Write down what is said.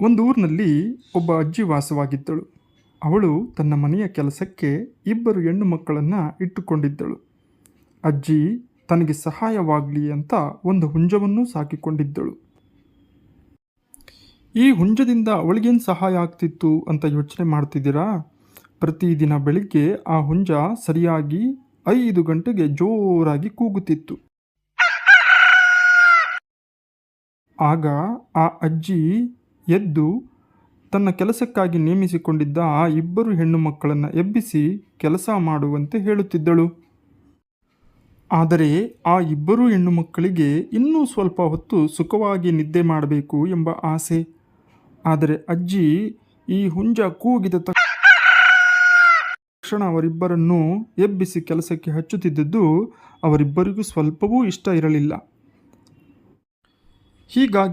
ಒಂದು ಊರಿನಲ್ಲಿ ಒಬ್ಬ ಅಜ್ಜಿ ವಾಸವಾಗಿದ್ದಳು. ಅವಳು ತನ್ನ ಮನೆಯ ಕೆಲಸಕ್ಕೆ ಇಬ್ಬರು ಹೆಣ್ಣು ಮಕ್ಕಳನ್ನು ಇಟ್ಟುಕೊಂಡಿದ್ದಳು. ಅಜ್ಜಿ, ತನಗೆ ಸಹಾಯವಾಗಲಿ ಅಂತ ಒಂದು ಹುಂಜವನ್ನು ಸಾಕಿಕೊಂಡಿದ್ದಳು. ಈ ಹುಂಜದಿಂದ ಅವಳಿಗೇನು ಸಹಾಯ ಆಗ್ತಿತ್ತು ಅಂತ ಯೋಚನೆ ಮಾಡ್ತಿದ್ದೀರಾ? ಪ್ರತಿದಿನ ಬೆಳಿಗ್ಗೆ ಆ ಹುಂಜ ಸರಿಯಾಗಿ ಐದು ಗಂಟೆಗೆ ಜೋರಾಗಿ ಕೂಗುತ್ತಿತ್ತು. ಆಗ ಆ ಅಜ್ಜಿ ಎದ್ದು ತನ್ನ ಕೆಲಸಕ್ಕಾಗಿ ನೇಮಿಸಿಕೊಂಡಿದ್ದ ಆ ಇಬ್ಬರು ಹೆಣ್ಣು ಮಕ್ಕಳನ್ನು ಎಬ್ಬಿಸಿ ಕೆಲಸ ಮಾಡುವಂತೆ ಹೇಳುತ್ತಿದ್ದಳು. ಆದರೆ ಆ ಇಬ್ಬರು ಹೆಣ್ಣು ಮಕ್ಕಳಿಗೆ ಇನ್ನೂ ಸ್ವಲ್ಪ ಹೊತ್ತು ಸುಖವಾಗಿ ನಿದ್ದೆ ಮಾಡಬೇಕು ಎಂಬ ಆಸೆ. ಆದರೆ ಅಜ್ಜಿ ಈ ಹುಂಜ ಕೂಗಿದ ತಕ್ಷಣ ಅವರಿಬ್ಬರನ್ನು ಎಬ್ಬಿಸಿ ಕೆಲಸಕ್ಕೆ ಹಚ್ಚುತ್ತಿದ್ದದ್ದು ಅವರಿಬ್ಬರಿಗೂ ಸ್ವಲ್ಪವೂ ಇಷ್ಟ ಇರಲಿಲ್ಲ. ಹೀಗಾಗಿ